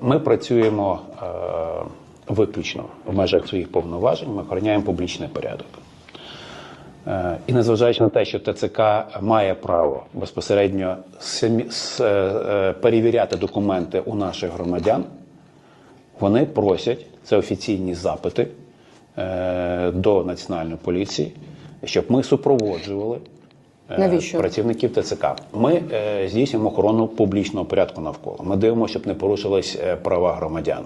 Ми працюємо е, виключно в межах своїх повноважень. Ми охороняємо публічний порядок. Е, І незважаючи на те, що ТЦК має право безпосередньо е, перевіряти документи у наших громадян, вони просять це офіційні запити до Національної поліції, щоб ми супроводжували Навіщо? працівників ТЦК. Ми е, здійснюємо охорону публічного порядку навколо. Ми дивимося, щоб не порушились е, права громадян.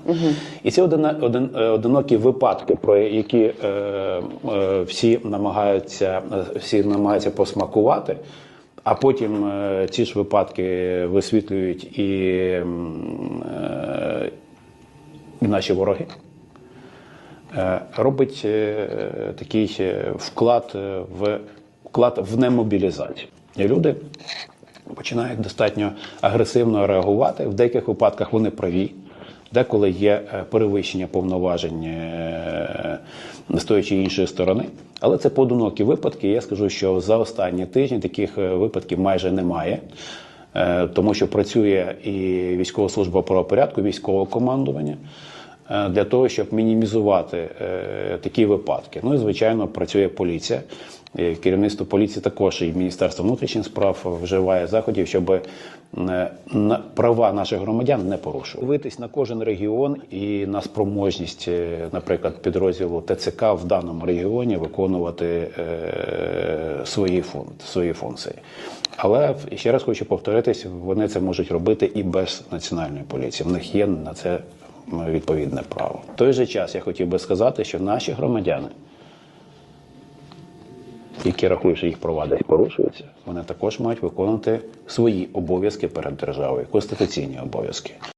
І ці одина, один, е, одинокі випадки, про які е, е, всі намагаються е, всі намагаються посмакувати. А потім е, ці ж випадки висвітлюють і, е, і наші вороги. Е, робить е, такий е, вклад е, в вклад в немобілізацію. І люди починають достатньо агресивно реагувати. В деяких випадках вони праві. Деколи є е, перевищення повноважень е, з тої чи іншої сторони. Але це поодинокі випадки. Я скажу, що за останні тижні таких е, випадків майже немає. Е, Тому що працює і військова служба правопорядку, військове командування е, для того, щоб мінімізувати е, такі випадки. Ну і звичайно, працює поліція. Е, Керівництво поліції також і Міністерство внутрішніх справ вживає заходів, щоб е, права наших громадян не порушували. Дивитись на кожен регіон і на спроможність, е, наприклад, підрозділу ТЦК в даному регіоні виконувати е, свої, свої функції. Але ще раз хочу повторитись, вони це можуть робити і без національної поліції. В них є на це відповідне право. В той же час я хотів би сказати, що наші громадяни, які рахують, що їх права десь порушуються, вони також мають виконувати свої обов'язки перед державою, конституційні обов'язки.